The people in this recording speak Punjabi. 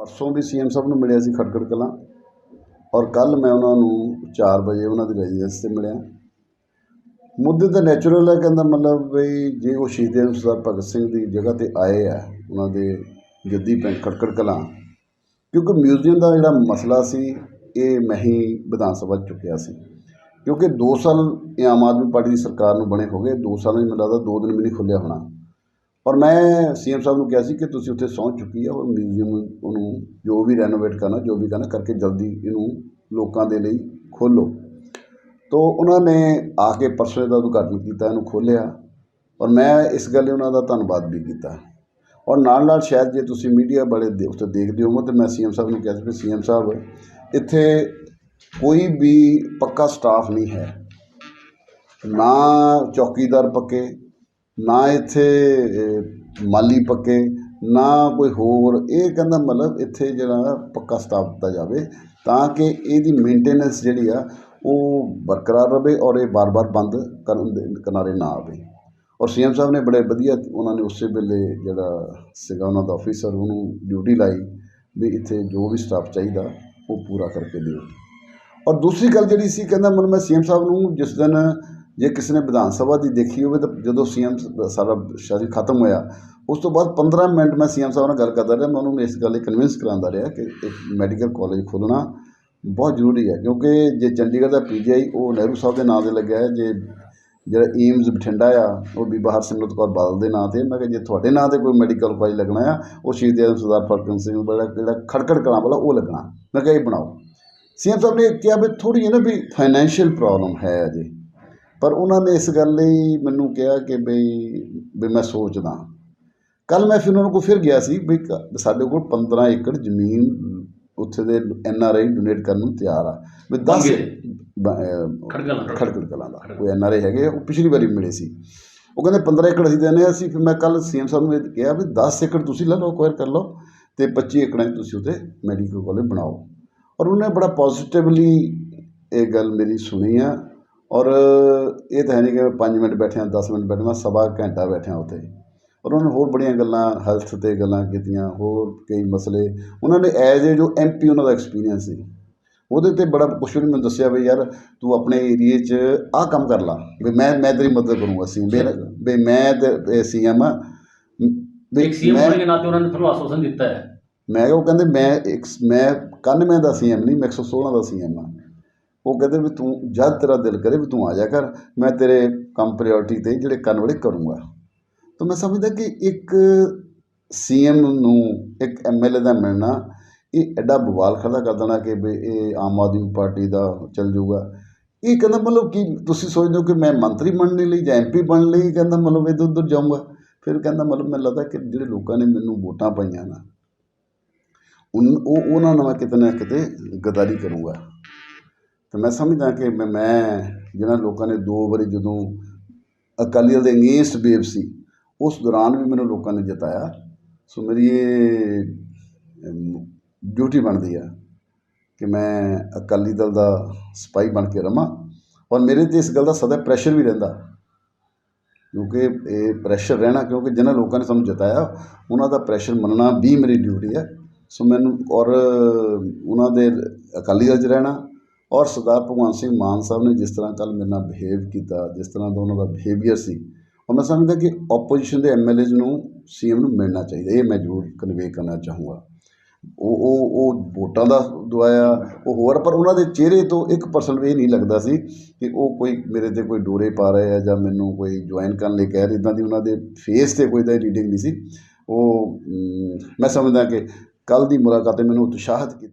ਪਰਸੋਂ ਵੀ ਸੀਐਮ ਸਾਹਿਬ ਨੂੰ ਮਿਲਿਆ ਸੀ ਖਟਕੜ ਕਲਾਂ। ਔਰ ਕੱਲ ਮੈਂ ਉਹਨਾਂ ਨੂੰ 4 ਵਜੇ ਉਹਨਾਂ ਦੀ ਰੈਜ਼ੀਡੈਂਸ ਤੇ ਮਿਲਿਆ। ਮੁੱਦੇ ਤਾਂ ਨੈਚੁਰਲ ਹੈ, ਕਹਿੰਦਾ ਮਤਲਬ ਵੀ ਜੇ ਉਹ ਸ਼ਹੀਦ ਆਜ਼ਮ ਸਰਦਾਰ ਭਗਤ ਸਿੰਘ ਦੀ ਜਗ੍ਹਾ ਤੇ ਆਏ ਆ, ਉਹਨਾਂ ਦੇ ਜੱਦੀ ਪਿੰਡ ਖਟਕੜ ਕਲਾਂ। ਕਿਉਂਕਿ ਮਿਊਜ਼ੀਅਮ ਦਾ ਜਿਹੜਾ ਮਸਲਾ ਸੀ, ਇਹ ਮੈਂ ਹੀ ਵਿਧਾਨ ਸਭਾ 'ਚ ਚੁੱਕਿਆ ਸੀ। ਕਿਉਂਕਿ 2 ਸਾਲ ਇਹ ਆਮ ਆਦਮੀ ਪਾਰਟੀ ਦੀ ਸਰਕਾਰ ਨੂੰ ਬਣੇ ਹੋ ਗਏ 2 ਸਾਲਾਂ 'ਚ ਮੈਨੂੰ ਲੱਗਦਾ 2 ਦਿਨ ਵੀ ਨਹੀਂ ਖੁੱਲਿਆ ਹੋਣਾ। ਔਰ ਮੈਂ ਸੀਐਮ ਸਾਹਿਬ ਨੂੰ ਕਿਹਾ ਸੀ ਕਿ ਤੁਸੀਂ ਉੱਥੇ ਸਹੁੰ ਚੁੱਕੀ ਆ ਔਰ ਮਿਊਜ਼ੀਅਮ ਉਹਨੂੰ ਜੋ ਵੀ ਰੈਨੋਵੇਟ ਕਰਨਾ, ਜੋ ਵੀ ਕਰਨਾ ਕਰਕੇ ਜਲਦੀ ਇਹਨੂੰ ਲੋਕਾਂ ਦੇ ਲਈ ਖੋਲੋ ਤੋ ਉਹਨਾਂ ਨੇ ਆ ਕੇ ਪਰਸੋਂ ਦਾ ਉਦਘਾਟਨ ਕੀਤਾ, ਇਹਨੂੰ ਖੋਲ੍ਹਿਆ ਔਰ ਮੈਂ ਇਸ ਗੱਲ ਲਈ ਉਹਨਾਂ ਦਾ ਧੰਨਵਾਦ ਵੀ ਕੀਤਾ। ਔਰ ਨਾਲ ਨਾਲ ਸ਼ਾਇਦ ਜੇ ਤੁਸੀਂ ਮੀਡੀਆ ਵਾਲੇ ਦੇ ਉੱਤੇ ਦੇਖਦੇ ਹੋ ਤਾਂ ਮੈਂ ਸੀਐਮ ਸਾਹਿਬ ਨੂੰ ਕਿਹਾ ਸੀ ਕਿ ਸੀਐਮ ਸਾਹਿਬ, ਇੱਥੇ ਕੋਈ ਵੀ ਪੱਕਾ ਸਟਾਫ ਨਹੀਂ ਹੈ। ਨਾ ਚੌਕੀਦਾਰ ਪੱਕੇ ਨਾ ਇੱਥੇ ਮਾਲੀ ਪੱਕੇ, ਨਾ ਕੋਈ ਹੋਰ। ਇਹ ਕਹਿੰਦਾ ਮਤਲਬ ਇੱਥੇ ਜਿਹੜਾ ਪੱਕਾ ਸਟਾਫ ਦਿੱਤਾ ਜਾਵੇ ਤਾਂ ਕਿ ਇਹਦੀ ਮੇਨਟੇਨੈਂਸ ਜਿਹੜੀ ਆ, ਉਹ ਬਰਕਰਾਰ ਰਵੇ ਔਰ ਇਹ ਬਾਰ-ਬਾਰ ਬੰਦ ਕਰਨ ਦੇ ਕਿਨਾਰੇ ਨਾ ਆਵੇ। ਔਰ ਸੀਐਮ ਸਾਹਿਬ ਨੇ ਬੜੇ ਵਧੀਆ ਉਹਨਾਂ ਨੇ ਉਸੇ ਵੇਲੇ ਜਿਹੜਾ ਸੀਗਾ ਉਹਨਾਂ ਦਾ ਆਫੀਸਰ ਉਹਨੂੰ ਡਿਊਟੀ ਲਾਈ ਵੀ ਇੱਥੇ ਜੋ ਵੀ ਸਟਾਫ ਚਾਹੀਦਾ, ਉਹ ਪੂਰਾ ਕਰਕੇ ਦਿਓ। ਔਰ ਦੂਸਰੀ ਗੱਲ ਜਿਹੜੀ ਸੀ, ਕਹਿੰਦਾ ਮਨ ਮੈਂ ਸੀਐਮ ਸਾਹਿਬ ਨੂੰ ਜਿਸ ਦਿਨ ਜੇ ਕਿਸੇ ਨੇ ਵਿਧਾਨ ਸਭਾ ਦੀ ਦੇਖੀ ਹੋਵੇ ਤਾਂ ਜਦੋਂ ਸੀਐਮ ਸਾਰਾ ਸ਼ਾਦੀ ਖਤਮ ਹੋਇਆ, ਉਸ ਤੋਂ ਬਾਅਦ 15 ਮਿੰਟ ਮੈਂ ਸੀਐਮ ਸਾਹਿਬ ਨਾਲ ਗੱਲ ਕਰਦਾ ਰਿਹਾ, ਮੈਂ ਉਹਨਾਂ ਨੂੰ ਇਸ ਗੱਲ ਲਈ ਕਨਵਿੰਸ ਕਰਾਉਂਦਾ ਰਿਹਾ ਕਿ ਇੱਕ ਮੈਡੀਕਲ ਕਾਲਜ ਖੋਲ੍ਹਣਾ ਬਹੁਤ ਜ਼ਰੂਰੀ ਹੈ, ਕਿਉਂਕਿ ਜੇ ਚੰਡੀਗੜ੍ਹ ਦਾ ਪੀਜੀਆਈ ਉਹ ਨਹਿਰੂ ਸਾਹਿਬ ਦੇ ਨਾਂ ਤੇ ਲੱਗਿਆ ਹੈ, ਜੇ ਜਿਹੜਾ ਏਮਜ਼ ਬਠਿੰਡਾ ਆ, ਉਹ ਬੀਬਾ ਹਰਸਿਮਰਤ ਕੌਰ ਬਾਦਲ ਦੇ ਨਾਂ ਤੇ, ਮੈਂ ਕਿਹਾ ਜੇ ਤੁਹਾਡੇ ਨਾਂ ਤੇ ਕੋਈ ਮੈਡੀਕਲ ਕਾਲਜ ਲੱਗਣਾ ਆ, ਉਹ ਸ਼ਹੀਦ ਆਜ਼ਮ ਸਰਦਾਰ ਫਰਕਨ ਸਿੰਘ ਵਾਲਾ ਜਿਹੜਾ ਖੜਕੜ ਕਲਾਂ ਵਾਲਾ ਉਹ ਲੱਗਣਾ, ਮੈਂ ਕਿਹਾ ਇਹ ਬਣਾਓ। ਸੀਐਮ ਸਾਹਿਬ ਨੇ ਕਿਹਾ ਵੀ ਥੋੜ੍ਹੀ ਹੈ ਨਾ ਵੀ ਫਾਈਨੈਂਸ਼ੀਅਲ ਪ੍ਰੋਬਲਮ ਹੈ ਅਜੇ। ਪਰ ਉਹਨਾਂ ਨੇ ਇਸ ਗੱਲ ਲਈ ਮੈਨੂੰ ਕਿਹਾ ਕਿ ਬਈ ਵੀ ਮੈਂ ਸੋਚਦਾ। ਕੱਲ ਮੈਂ ਫਿਰ ਉਹਨਾਂ ਕੋਲ ਫਿਰ ਗਿਆ ਸੀ ਵੀ ਸਾਡੇ ਕੋਲ 15 ਏਕੜ ਜ਼ਮੀਨ ਉੱਥੇ ਦੇ ਐਨ ਆਰ ਆਈ ਡੋਨੇਟ ਕਰਨ ਨੂੰ ਤਿਆਰ ਆ। ਵੀ 10 ਖੜਗਲ ਖੜਕੜ ਕਲਾਂ ਦਾ। ਕੋਈ ਐਨ ਆਰ ਆਈ ਹੈਗੇ ਉਹ ਪਿਛਲੀ ਵਾਰੀ ਮਿਲੇ ਸੀ। ਉਹ ਕਹਿੰਦੇ 15 ਏਕੜ ਅਸੀਂ ਦੇਣੇ ਆ ਅਸੀਂ ਫਿਰ ਮੈਂ ਕੱਲ ਸੀਐਮ ਸਾਹਿਬ ਨੂੰ ਇਹ ਕਿਹਾ ਵੀ 10 ਏਕੜ ਤੁਸੀਂ ਲੈ ਲਓ ਅਕਵਾਇਰ ਕਰ ਲਓ ਤੇ 25 ਏਕੜਾਂ ਤੁਸੀਂ ਉੱਥੇ ਮੈਡੀਕਲ ਕਾਲਜ ਬਣਾਓ। ਔਰ ਉਹਨੇ ਬੜਾ ਪੋਜ਼ਿਟਿਵਲੀ ਇਹ ਗੱਲ ਮੇਰੀ ਸੁਣੀ ਆ। ਔਰ ਇਹ ਤਾਂ ਹੈ ਨਹੀਂ ਕਿ 5 ਮਿੰਟ ਬੈਠਿਆ 10 ਮਿੰਟ ਬੈਠਿਆ ਮੈਂ ਸਵਾ ਘੰਟਾ ਬੈਠਿਆ ਉੱਥੇ। ਔਰ ਉਹਨਾਂ ਨੇ ਹੋਰ ਬੜੀਆਂ ਗੱਲਾਂ ਹੈਲਥ ਤੇ ਗੱਲਾਂ ਕੀਤੀਆਂ ਹੋਰ ਕਈ ਮਸਲੇ। ਉਹਨਾਂ ਨੇ ਐਜ਼ ਏ ਜੋ ਐਮਪੀ ਉਹਨਾਂ ਦਾ ਐਕਸਪੀਰੀਅੰਸ ਸੀ ਉਹਦੇ ਤੇ ਬੜਾ ਕੁਛ ਵੀ ਮੈਨੂੰ ਦੱਸਿਆ ਵੀ ਯਾਰ ਤੂੰ ਆਪਣੇ ਏਰੀਏ 'ਚ ਆਹ ਕੰਮ ਕਰ ਲਾ ਵੀ ਮੈਂ ਮੈਂ ਤੇਰੀ ਮਦਦ ਕਰੂੰਗਾ ਸੀ ਵੀ ਮੈਂ ਤੇ ਸੀਐਮ ਆ। ਇੱਕ ਸੀਐਮ ਹੋਣ ਦੇ ਨਾਤੇ ਉਹਨਾਂ ਨੇ ਤੁਹਾਨੂੰ ਆਸ਼ਵਾਸਨ ਦਿੱਤਾ ਹੈ। ਮੈਂ ਉਹ ਕਹਿੰਦੇ ਮੈਂ ਇੱਕ ਮੈਂ 91 ਦਾ ਸੀਐਮ ਨਹੀਂ ਮੈਂ 116 ਦਾ ਸੀਐਮ ਆ। ਉਹ ਕਹਿੰਦੇ ਵੀ ਤੂੰ, ਜਦ ਤੇਰਾ ਦਿਲ ਕਰੇ ਵੀ ਤੂੰ ਆ ਜਾ ਕਰ, ਮੈਂ ਤੇਰੇ ਕੰਮ ਪ੍ਰਾਇੋਰਟੀ ਤੇ ਜਿਹੜੇ ਕਰਨ ਵਾਲੇ ਕਰੂੰਗਾ। ਤਾਂ ਮੈਂ ਸਮਝਦਾ ਕਿ ਇੱਕ ਸੀਐਮ ਨੂੰ, ਇੱਕ ਐਮਐਲਏ ਦਾ ਮਿਲਣਾ, ਇਹ ਐਡਾ ਬਵਾਲ ਖੜਾ ਕਰ ਦੇਣਾ ਕਿ ਵੀ ਇਹ ਆਮ ਆਦਮੀ ਪਾਰਟੀ ਦਾ ਚੱਲ ਜਾਊਗਾ। ਇਹ ਕਹਿੰਦਾ ਮਤਲਬ ਕਿ ਤੁਸੀਂ ਸੋਚਦੇ ਹੋ ਕਿ ਮੈਂ ਮੰਤਰੀ ਬਣਨ ਲਈ ਜਾਂ ਐਮਪੀ ਬਣਨ ਲਈ ਕਹਿੰਦਾ ਮਤਲਬ ਇੱਧਰ ਉੱਧਰ ਜਾਊਂਗਾ। ਫਿਰ ਕਹਿੰਦਾ ਮਤਲਬ ਮੈਨੂੰ ਲੱਗਦਾ ਕਿ ਜਿਹੜੇ ਲੋਕਾਂ ਨੇ ਮੈਨੂੰ ਵੋਟਾਂ ਪਾਈਆਂ ਨਾ, ਉਨ, ਉਹ, ਉਹਨਾਂ ਨਾਲ ਮੈਂ ਕਿਤੇ ਨਾ ਕਿਤੇ ਗਦਾਰੀ ਕਰੂੰਗਾ। ਤਾਂ ਮੈਂ ਸਮਝਦਾ ਕਿ ਮੈਂ ਮੈਂ ਜਿਹਨਾਂ ਲੋਕਾਂ ਨੇ ਦੋ ਵਾਰੀ ਜਦੋਂ ਅਕਾਲੀ ਦਲ ਦੇ ਅਗੇਂਸਟ ਬੇਬ ਸੀ, ਉਸ ਦੌਰਾਨ ਵੀ ਮੈਨੂੰ ਲੋਕਾਂ ਨੇ ਜਿਤਾਇਆ। ਸੋ ਮੇਰੀ ਇਹ ਡਿਊਟੀ ਬਣਦੀ ਆ ਕਿ ਮੈਂ ਅਕਾਲੀ ਦਲ ਦਾ ਸਿਪਾਹੀ ਬਣ ਕੇ ਰਵਾਂ ਔਰ ਮੇਰੇ ਤੇ ਇਸ ਗੱਲ ਦਾ ਸਦਾ ਪ੍ਰੈਸ਼ਰ ਵੀ ਰਹਿੰਦਾ। ਕਿਉਂਕਿ ਇਹ ਪ੍ਰੈਸ਼ਰ ਰਹਿਣਾ, ਕਿਉਂਕਿ ਜਿਹਨਾਂ ਲੋਕਾਂ ਨੇ ਸਾਨੂੰ ਜਿਤਾਇਆ, ਉਹਨਾਂ ਦਾ ਪ੍ਰੈਸ਼ਰ ਮੰਨਣਾ ਵੀ ਮੇਰੀ ਡਿਊਟੀ ਹੈ ਸੋ ਮੈਨੂੰ ਔਰ ਉਹਨਾਂ ਦੇ ਅਕਾਲੀ ਦਲ 'ਚ ਰਹਿਣਾ ਔਰ ਸਰਦਾਰ ਭਗਵੰਤ ਸਿੰਘ ਮਾਨ ਸਾਹਿਬ ਨੇ ਜਿਸ ਤਰ੍ਹਾਂ ਕੱਲ ਮੇਰੇ ਨਾਲ ਬਿਹੇਵ ਕੀਤਾ, ਜਿਸ ਤਰ੍ਹਾਂ ਦਾ ਉਹਨਾਂ ਦਾ ਬਿਹੇਵੀਅਰ ਸੀ, ਔਰ ਮੈਂ ਸਮਝਦਾ ਕਿ ਆਪੋਜੀਸ਼ਨ ਦੇ ਐਮਐਲਏਜ਼ ਨੂੰ ਸੀਐਮ ਨੂੰ ਮਿਲਣਾ ਚਾਹੀਦਾ, ਇਹ ਮੈਂ ਜ਼ਰੂਰ ਕਨਵੇ ਕਰਨਾ ਚਾਹੂੰਗਾ। ਉਹ ਉਹ ਉਹ ਵੋਟਾਂ ਦਾ ਦਵਾਇਆ, ਉਹ ਹੋਰ, ਪਰ ਉਹਨਾਂ ਦੇ ਚਿਹਰੇ ਤੋਂ 1% ਵੀ ਇਹ ਨਹੀਂ ਲੱਗਦਾ ਸੀ ਕਿ ਉਹ ਕੋਈ ਮੇਰੇ ਤੇ ਕੋਈ ਡੋਰੇ ਪਾ ਰਹੇ ਆ ਜਾਂ ਮੈਨੂੰ ਕੋਈ ਜੁਆਇਨ ਕਰਨ ਲਈ ਕਹਿ ਰਹੇ ਇਦਾਂ ਦੀ ਉਹਨਾਂ ਦੇ ਫੇਸ ਤੇ ਕੋਈ ਦਾ ਰੀਡਿੰਗ ਨਹੀਂ ਸੀ। ਉਹ ਮੈਂ ਸਮਝਦਾ ਕਿ ਕੱਲ ਦੀ ਮੁਲਾਕਾਤ ਮੈਨੂੰ ਉਤਸ਼ਾਹਿਤ ਕੀਤਾ।